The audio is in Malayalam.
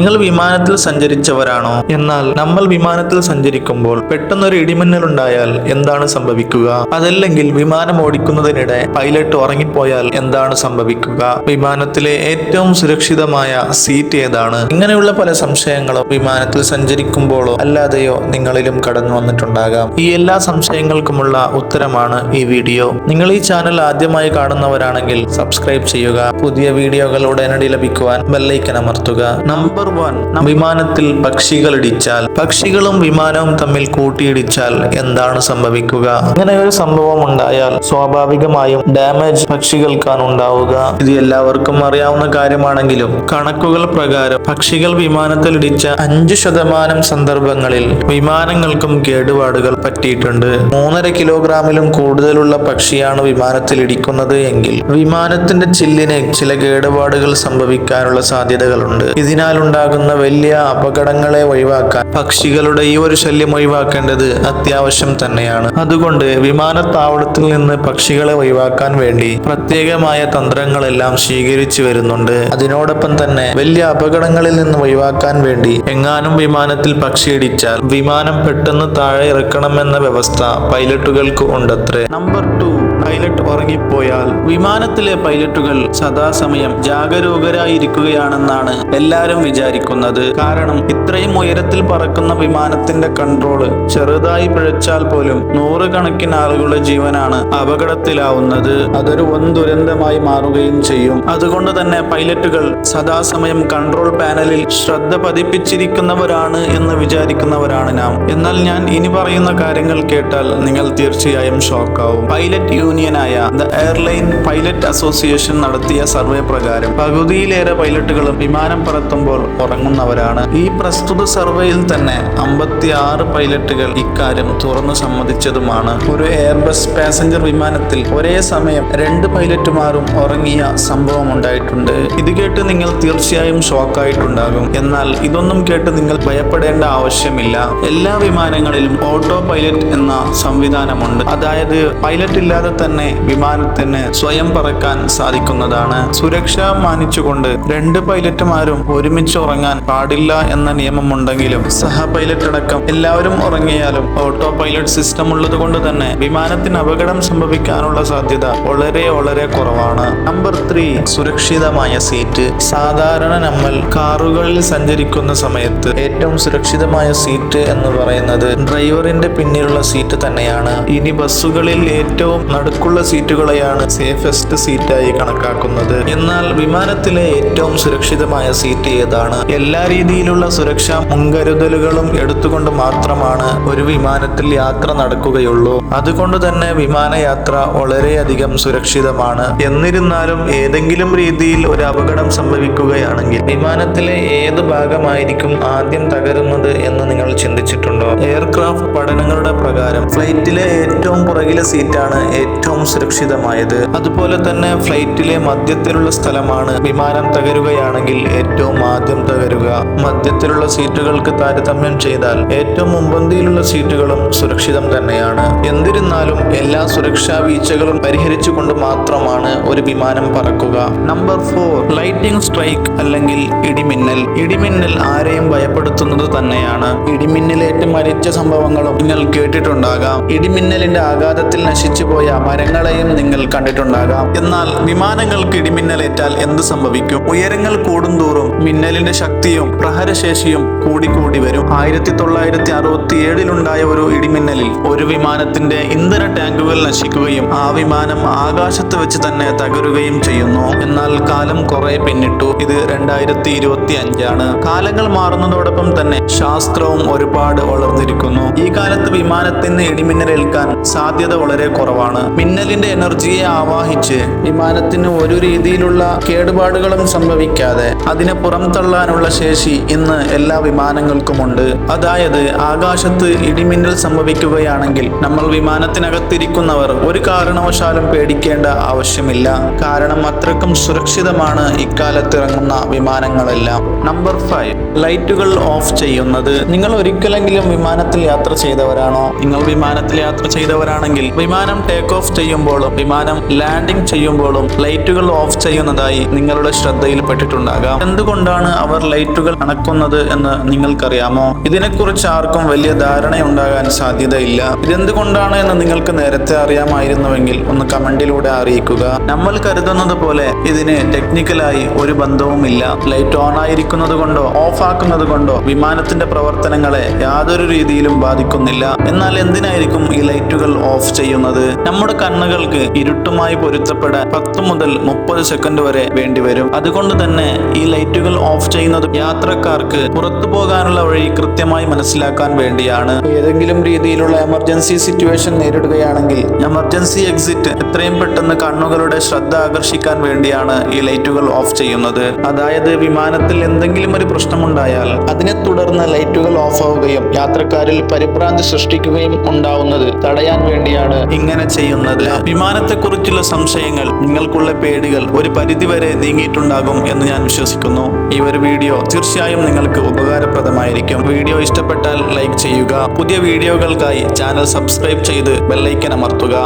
നിങ്ങൾ വിമാനത്തിൽ സഞ്ചരിച്ചവരാണോ? എന്നാൽ നമ്മൾ വിമാനത്തിൽ സഞ്ചരിക്കുമ്പോൾ പെട്ടെന്നൊരു ഇടിമിന്നൽ ഉണ്ടായാൽ എന്താണ് സംഭവിക്കുക? അതല്ലെങ്കിൽ വിമാനം ഓടിക്കുന്നതിനിടെ പൈലറ്റ് ഉറങ്ങിപ്പോയാൽ എന്താണ് സംഭവിക്കുക? വിമാനത്തിലെ ഏറ്റവും സുരക്ഷിതമായ സീറ്റ് ഏതാണ്? ഇങ്ങനെയുള്ള പല സംശയങ്ങളും വിമാനത്തിൽ സഞ്ചരിക്കുമ്പോഴോ അല്ലാതെയോ നിങ്ങളിലും കടന്നു വന്നിട്ടുണ്ടാകാം. ഈ എല്ലാ സംശയങ്ങൾക്കുമുള്ള ഉത്തരമാണ് ഈ വീഡിയോ. നിങ്ങൾ ഈ ചാനൽ ആദ്യമായി കാണുന്നവരാണെങ്കിൽ സബ്സ്ക്രൈബ് ചെയ്യുക. പുതിയ വീഡിയോകൾ ഉടനടി ലഭിക്കുവാൻ ബെല്ലൈക്കൻ അമർത്തുക. നമ്പർ വിമാനത്തിൽ പക്ഷികൾ ഇടിച്ചാൽ പക്ഷികളും വിമാനവും തമ്മിൽ കൂട്ടിയിടിച്ചാൽ എന്താണ് സംഭവിക്കുക? അങ്ങനെ ഒരു സംഭവം ഉണ്ടായാൽ സ്വാഭാവികമായും ഡാമേജ് പക്ഷികൾക്കാണ് ഉണ്ടാവുക. ഇത് എല്ലാവർക്കും അറിയാവുന്ന കാര്യമാണെങ്കിലും കണക്കുകൾ പ്രകാരം പക്ഷികൾ വിമാനത്തിൽ ഇടിച്ച അഞ്ചു ശതമാനം സന്ദർഭങ്ങളിൽ വിമാനങ്ങൾക്കും കേടുപാടുകൾ പറ്റിയിട്ടുണ്ട്. മൂന്നര കിലോഗ്രാമിലും കൂടുതലുള്ള പക്ഷിയാണ് വിമാനത്തിൽ ഇടിക്കുന്നത് എങ്കിൽ വിമാനത്തിന്റെ ചില്ലിന് ചില കേടുപാടുകൾ സംഭവിക്കാനുള്ള സാധ്യതകളുണ്ട്. ഇതിനാൽ ഉണ്ടാകുന്ന വലിയ അപകടങ്ങളെ ഒഴിവാക്കാൻ പക്ഷികളുടെ ഈ ഒരു ശല്യം ഒഴിവാക്കേണ്ടത് അത്യാവശ്യം തന്നെയാണ്. അതുകൊണ്ട് വിമാനത്താവളത്തിൽ നിന്ന് പക്ഷികളെ ഒഴിവാക്കാൻ വേണ്ടി പ്രത്യേകമായ തന്ത്രങ്ങളെല്ലാം സ്വീകരിച്ചു വരുന്നുണ്ട്. അതിനോടൊപ്പം തന്നെ വലിയ അപകടങ്ങളിൽ നിന്ന് ഒഴിവാക്കാൻ വേണ്ടി എങ്ങാനും വിമാനത്തിൽ പക്ഷിയിടിച്ചാൽ വിമാനം പെട്ടെന്ന് താഴെ ഇറക്കണമെന്ന വ്യവസ്ഥ പൈലറ്റുകൾക്ക് ഉണ്ടത്രേ. നമ്പർ ടു പൈലറ്റ് ഉറങ്ങിപ്പോയാൽ വിമാനത്തിലെ പൈലറ്റുകൾ സദാസമയം ജാഗരൂകരായിരിക്കുകയാണെന്നാണ് എല്ലാവരും വിചാരിക്കുന്നത്. കാരണം ഇത്രയും ഉയരത്തിൽ പറക്കുന്ന വിമാനത്തിന്റെ കൺട്രോൾ ചെറുതായി പിഴച്ചാൽ പോലും നൂറുകണക്കിന് ആളുകളുടെ ജീവനാണ് അപകടത്തിലാവുന്നത്. അതൊരു വൻ ദുരന്തമായി മാറുകയും ചെയ്യും. അതുകൊണ്ട് തന്നെ പൈലറ്റുകൾ സദാസമയം കൺട്രോൾ പാനലിൽ ശ്രദ്ധ പതിപ്പിച്ചിരിക്കുന്നവരാണ് എന്ന് വിചാരിക്കുന്നവരാണ് നാം. എന്നാൽ ഞാൻ ഇനി പറയുന്ന കാര്യങ്ങൾ കേട്ടാൽ നിങ്ങൾ തീർച്ചയായും ഷോക്കാവും പൈലറ്റ് യൂണിയനായ ദ എയർലൈൻ പൈലറ്റ് അസോസിയേഷൻ നടത്തിയ സർവേ പ്രകാരം പകുതിയിലേറെ പൈലറ്റുകളും വിമാനം പറത്തുമ്പോൾ ഉറങ്ങുന്നവരാണ്. ഈ പ്രസ്തുത സർവേയിൽ തന്നെ അമ്പത്തി ആറ് പൈലറ്റുകൾ ഇക്കാര്യം തുറന്നു സമ്മതിച്ചതുമാണ്. ഒരു എയർബസ് പാസഞ്ചർ വിമാനത്തിൽ ഒരേ സമയം രണ്ട് പൈലറ്റുമാരും ഉറങ്ങിയ സംഭവം ഉണ്ടായിട്ടുണ്ട്. ഇത് കേട്ട് നിങ്ങൾ തീർച്ചയായും ഷോക്കായിട്ടുണ്ടാകും. എന്നാൽ ഇതൊന്നും കേട്ട് നിങ്ങൾ ഭയപ്പെടേണ്ട ആവശ്യമില്ല. എല്ലാ വിമാനങ്ങളിലും ഓട്ടോ പൈലറ്റ് എന്ന സംവിധാനമുണ്ട്. അതായത് പൈലറ്റ് ഇല്ലാതെ തന്നെ വിമാനത്തിന് സ്വയം പറക്കാൻ സാധിക്കുന്നതാണ്. സുരക്ഷ മാനിച്ചുകൊണ്ട് രണ്ട് പൈലറ്റുമാരും ഒരുമിച്ച് ഉറങ്ങാൻ പാടില്ല എന്ന നിയമമുണ്ടെങ്കിലും സഹ പൈലറ്റ് അടക്കം എല്ലാവരും ഉറങ്ങിയാലും ഓട്ടോ പൈലറ്റ് സിസ്റ്റം ഉള്ളത് കൊണ്ട് തന്നെ വിമാനത്തിന് അപകടം സംഭവിക്കാനുള്ള സാധ്യത വളരെ വളരെ കുറവാണ്. നമ്പർ ത്രീ സുരക്ഷിതമായ സീറ്റ് സാധാരണ നമ്മൾ കാറുകളിൽ സഞ്ചരിക്കുന്ന സമയത്ത് ഏറ്റവും സുരക്ഷിതമായ സീറ്റ് എന്ന് പറയുന്നത് ഡ്രൈവറിന്റെ പിന്നിലുള്ള സീറ്റ് തന്നെയാണ്. ഇനി ബസ്സുകളിൽ ഏറ്റവും നടുക്കുള്ള സീറ്റുകളെയാണ് സേഫസ്റ്റ് സീറ്റായി കണക്കാക്കുന്നത്. എന്നാൽ വിമാനത്തിലെ ഏറ്റവും സുരക്ഷിതമായ സീറ്റ് ഏതാണ്? എല്ലാ രീതിയിലുള്ള സുരക്ഷാ മുൻകരുതലുകളും എടുത്തുകൊണ്ട് മാത്രമാണ് ഒരു വിമാനത്തിൽ യാത്ര നടക്കുകയുള്ളൂ. അതുകൊണ്ട് തന്നെ വിമാനയാത്ര വളരെയധികം സുരക്ഷിതമാണ്. എന്നിരുന്നാലും ഏതെങ്കിലും രീതിയിൽ ഒരു അപകടം സംഭവിക്കുകയാണെങ്കിൽ വിമാനത്തിലെ ഏത് ഭാഗമായിരിക്കും ആദ്യം തകരുന്നത് എന്ന് നിങ്ങൾ ചിന്തിച്ചിട്ടുണ്ടോ? എയർക്രാഫ്റ്റ് പഠനങ്ങളുടെ പ്രകാരം ഫ്ലൈറ്റിലെ ഏറ്റവും പുറകിലെ സീറ്റാണ് ഏറ്റവും സുരക്ഷിതമായത്. അതുപോലെ തന്നെ ഫ്ലൈറ്റിലെ മധ്യത്തിലുള്ള സ്ഥലമാണ് വിമാനം തകരുകയാണെങ്കിൽ ഏറ്റവും ആദ്യം തകരുക. മധ്യത്തിലുള്ള സീറ്റുകൾക്ക് താരതമ്യം ചെയ്താൽ ഏറ്റവും മുമ്പന്തിയിലുള്ള സീറ്റുകളും സുരക്ഷിതം തന്നെയാണ്. എന്നിരുന്നാലും എല്ലാ സുരക്ഷാ വീഴ്ചകളും പരിഹരിച്ചുകൊണ്ട് മാത്രമാണ് ഒരു വിമാനം പറക്കുക. നമ്പർ ഫോർ ലൈറ്റിംഗ് സ്ട്രൈക്ക് അല്ലെങ്കിൽ ഇടിമിന്നൽ. ഇടിമിന്നൽ ആരെയും ഭയപ്പെടുത്തുന്നത് തന്നെയാണ്. ഇടിമിന്നലേറ്റ് മരിച്ച സംഭവങ്ങളും നിങ്ങൾ കേട്ടിട്ടുണ്ടാകാം. ഇടിമിന്നലിന്റെ ആഘാതത്തിൽ നശിച്ചുപോയ മരങ്ങളെയും നിങ്ങൾ കണ്ടിട്ടുണ്ടാകാം. എന്നാൽ വിമാനങ്ങൾക്ക് ഇടിമിന്നലേറ്റാൽ എന്ത് സംഭവിക്കും? ഉയരങ്ങൾ കൂടുന്തോറും മിന്നലിന്റെ ശക്തിയും പ്രഹരശേഷിയും കൂടിക്കൂടി വരും. ആയിരത്തി തൊള്ളായിരത്തി അറുപത്തി ഏഴിലുണ്ടായ ഒരു ഇടിമിന്നലിൽ ഒരു വിമാനത്തിന്റെ ഇന്ധന ടാങ്കുകൾ നശിക്കുകയും ആ വിമാനം ആകാശത്ത് വെച്ച് തന്നെ തകരുകയും ചെയ്യുന്നു. എന്നാൽ കാലം കുറെ പിന്നിട്ടു. ഇത് രണ്ടായിരത്തി ഇരുപത്തി അഞ്ചാണ് കാലങ്ങൾ മാറുന്നതോടൊപ്പം തന്നെ ശാസ്ത്രവും ഒരുപാട് വളർന്നിരിക്കുന്നു. ഈ കാലത്ത് വിമാനത്തിന് ഇടിമിന്നലേൽക്കാൻ സാധ്യത വളരെ കുറവാണ്. മിന്നലിന്റെ എനർജിയെ ആവാഹിച്ച് വിമാനത്തിന് ഒരു രീതിയിലുള്ള കേടുപാടുകളും സംഭവിക്കാതെ അതിനെ പുറംതള്ളാനുള്ള ശേഷി ഇന്ന് എല്ലാ വിമാനങ്ങൾക്കുമുണ്ട്. അതായത് ആകാശത്ത് ഇടിമിന്നൽ സംഭവിക്കുകയാണെങ്കിൽ നമ്മൾ വിമാനത്തിനകത്തിരിക്കുന്നവർ ഒരു കാരണവശാലും പേടിക്കേണ്ട ആവശ്യമില്ല. കാരണം അത്രക്കും സുരക്ഷിതമാണ് ഇക്കാലത്തിറങ്ങുന്ന വിമാനങ്ങളെല്ലാം. Number five. ലൈറ്റുകൾ ഓഫ് ചെയ്യുന്നത്. നിങ്ങൾ ഒരിക്കലെങ്കിലും വിമാനത്തിൽ യാത്ര ചെയ്തവരാണോ? നിങ്ങൾ വിമാനത്തിൽ യാത്ര ചെയ്തവരാണെങ്കിൽ വിമാനം ടേക്ക് ഓഫ് ചെയ്യുമ്പോഴും വിമാനം ലാൻഡിംഗ് ചെയ്യുമ്പോഴും ലൈറ്റുകൾ ഓഫ് ചെയ്യുന്നതായി നിങ്ങളുടെ ശ്രദ്ധയിൽപ്പെട്ടിട്ടുണ്ടാകാം എന്തുകൊണ്ടാണ് അവർ ലൈറ്റുകൾ അണക്കുന്നത് എന്ന് നിങ്ങൾക്കറിയാമോ? ഇതിനെക്കുറിച്ച് ആർക്കും വലിയ ധാരണയുണ്ടാകാൻ സാധ്യതയില്ല. ഇതെന്തുകൊണ്ടാണ് എന്ന് നിങ്ങൾക്ക് നേരത്തെ അറിയാമായിരുന്നുവെങ്കിൽ ഒന്ന് കമന്റിലൂടെ അറിയിക്കുക. നമ്മൾ കരുതുന്നത് പോലെ ഇതിന് ടെക്നിക്കലായി ഒരു ബന്ധവുമില്ല. ലൈറ്റ് ഓൺ ആയിരിക്കുന്നത് കൊണ്ടോ ഓഫ് ആക്കുന്നത് കൊണ്ടോ വിമാനത്തിന്റെ പ്രവർത്തനങ്ങളെ യാതൊരു രീതിയിലും ബാധിക്കുന്നില്ല? എന്നാൽ എന്തിനായിരിക്കും ഈ ലൈറ്റുകൾ ഓഫ് ചെയ്യുന്നത്? നമ്മുടെ കണ്ണുകൾക്ക് ഇരുട്ടുമായി പൊരുത്തപ്പെടാൻ പത്ത് മുതൽ മുപ്പത് സെക്കൻഡ് വരെ വേണ്ടിവരും. അതുകൊണ്ട് തന്നെ ഈ ലൈറ്റുകൾ ഓഫ് ചെയ്യുന്നത് യാത്രക്കാർക്ക് പുറത്തു പോകാനുള്ള വഴി കൃത്യമായി മനസ്സിലാക്കാൻ വേണ്ടിയാണ്. ഏതെങ്കിലും രീതിയിലുള്ള എമർജൻസി സിറ്റുവേഷൻ നേരിടുകയാണെങ്കിൽ എമർജൻസി എക്സിറ്റ് എത്രയും പെട്ടെന്ന് കണ്ണുകളുടെ ശ്രദ്ധ ആകർഷിക്കാൻ വേണ്ടിയാണ് ഈ ലൈറ്റുകൾ ഓഫ് ചെയ്യുന്നത്. അതായത് വിമാനത്തിൽ എന്തെങ്കിലും ഒരു പ്രശ്നമുണ്ടായാൽ അതിനെ തുടർന്ന് ലൈറ്റുകൾ ഓഫ് ആവുകയും യാത്രക്കാരിൽ പരിഭ്രാന്തി സൃഷ്ടിക്കുകയും ഉണ്ടാവുന്നത് തടയാൻ വേണ്ടിയാണ്. ഇങ്ങനെ ചെയ്യുന്നത് വിമാനത്തെക്കുറിച്ചുള്ള സംശയങ്ങൾ നിങ്ങൾക്കുള്ള പേടികൾ ഒരു പരിധിവരെ നീങ്ങിയിട്ടുണ്ടാകും എന്ന് ഞാൻ വിശ്വസിക്കുന്നു. ഈ ഒരു വീഡിയോ തീർച്ചയായും നിങ്ങൾക്ക് ഉപകാരപ്രദമായിരിക്കും. വീഡിയോ ഇഷ്ടപ്പെട്ടാൽ ലൈക്ക് ചെയ്യുക. പുതിയ വീഡിയോകൾക്കായി ചാനൽ സബ്സ്ക്രൈബ് ചെയ്ത് ബെല്ലൈക്കൻ അമർത്തുക.